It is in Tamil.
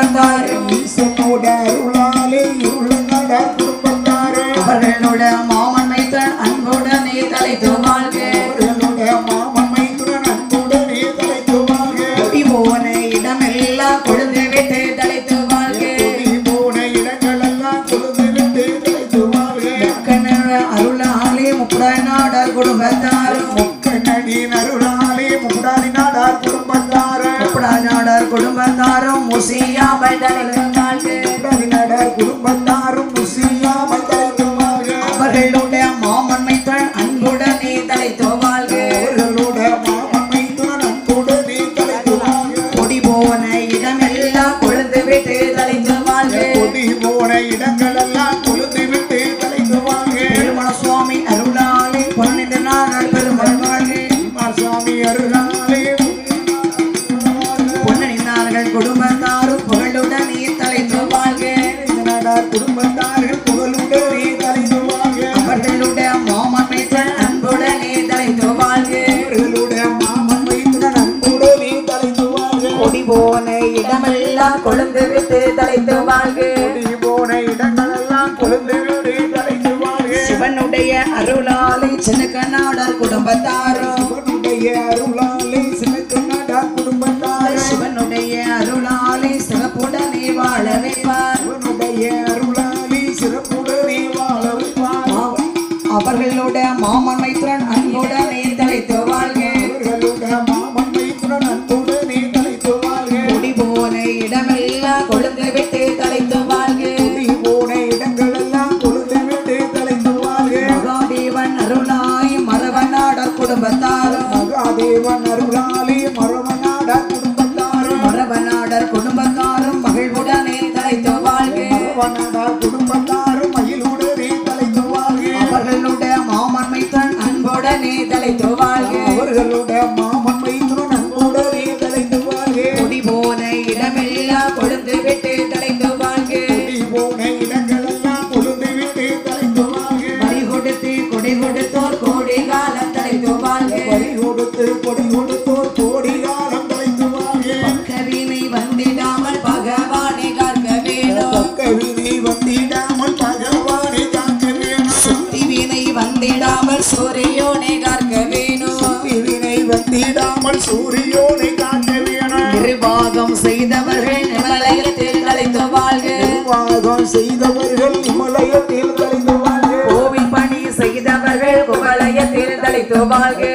குடும்பத்தாரும் ஈசனோட அருளாலே இருளங்கட குடும்பத்தாரே. அவர்களோட மாமன் மைத்தன் அன்புடனே தலைத்து வாழ்க அவர்களுடைய மாமன் மைத்துடன் அன்புடனே தலைத்துவாங்க குடி போன இடமெல்லாம் கொழுந்து விட்டு தலைத்து வாழ்க நீ போன இடங்களெல்லாம் கொழுந்து விட்டு அருளாலே நாடார் நாடார் குடும்பத்தாரும் தலைத்து வாழ்க போன இடங்களெல்லாம் கொழுந்து விட்டு சிவனுடைய அருளாலே சின்ன கண்ணாடர் குடும்பத்தாரும் அவனுடைய அருளாலே மரவநாடர் குடும்பத்தாரும் மகாதேவன் அருளாலே மரவநாட குடும்பத்தாரும் மரவநாடர் குடும்பத்தாரும் மகிழ்வுடனே தலைத்து வாழ்க மரவநாட குடும்பத்தாரும் மயிலுடனே தலைத்துவாங்க அவர்களுடைய மாமன் மைத்தன் அன்புடனே தலைத்து வாழ்க அவர்களுடைய மாமன் மைத்துடன் அன்புடனே தலைத்துவாங்க குடி போன இடமெல்லாம் கொழுந்து விட்டு தலைத்து வாழ்க குடி போன இடங்களெல்லாம் கொழுந்து விட்டு பறி கொடுத்து கொடை கொடுத்தோர் கோடி காலம் தலைத்து வாழ்க கொடுத்து கொடி கொடுத்தோர் கோடி காலம் தலைத்துவாங்க கவினை வந்திடாமல் பகவானை காக்க வேணும். விதி வந்திடாமல் பகவானை காக்க வேணும். தீவினை வந்திடாமல் சூரியோனை காக்க வேணும். வினை வந்திடாமல் சூரியோனை காக்க வேணும். நிர்வாகம் செய்தவர்கள் நிமலயத்தில் கலைத்து வாழ்க. நிர்வாகம் செய்தவர்கள் இமலயத்தில் கலைந்து வாழ்க. கோவில் பணி செய்தவர்கள் குவலயத்தில் தலைத்து வாழ்க.